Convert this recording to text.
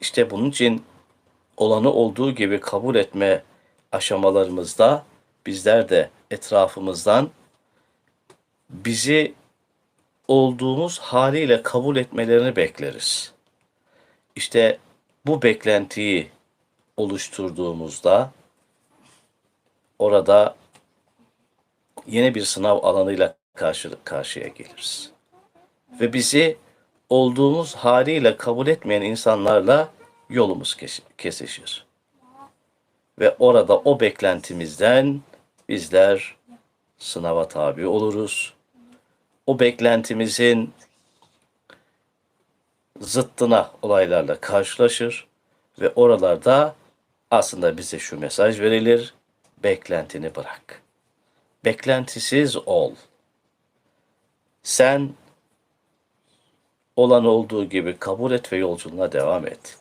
İşte bunun için olanı olduğu gibi kabul etme aşamalarımızda bizler de etrafımızdan bizi olduğumuz haliyle kabul etmelerini bekleriz. İşte bu beklentiyi oluşturduğumuzda orada yeni bir sınav alanıyla karşı karşıya geliriz. Ve bizi olduğumuz haliyle kabul etmeyen insanlarla yolumuz kes- kesişir. Ve orada o beklentimizden bizler sınava tabi oluruz. O beklentimizin zıttına olaylarla karşılaşır ve oralarda aslında bize şu mesaj verilir. Beklentini bırak. Beklentisiz ol. Sen olan olduğu gibi kabul et ve yolculuğuna devam et.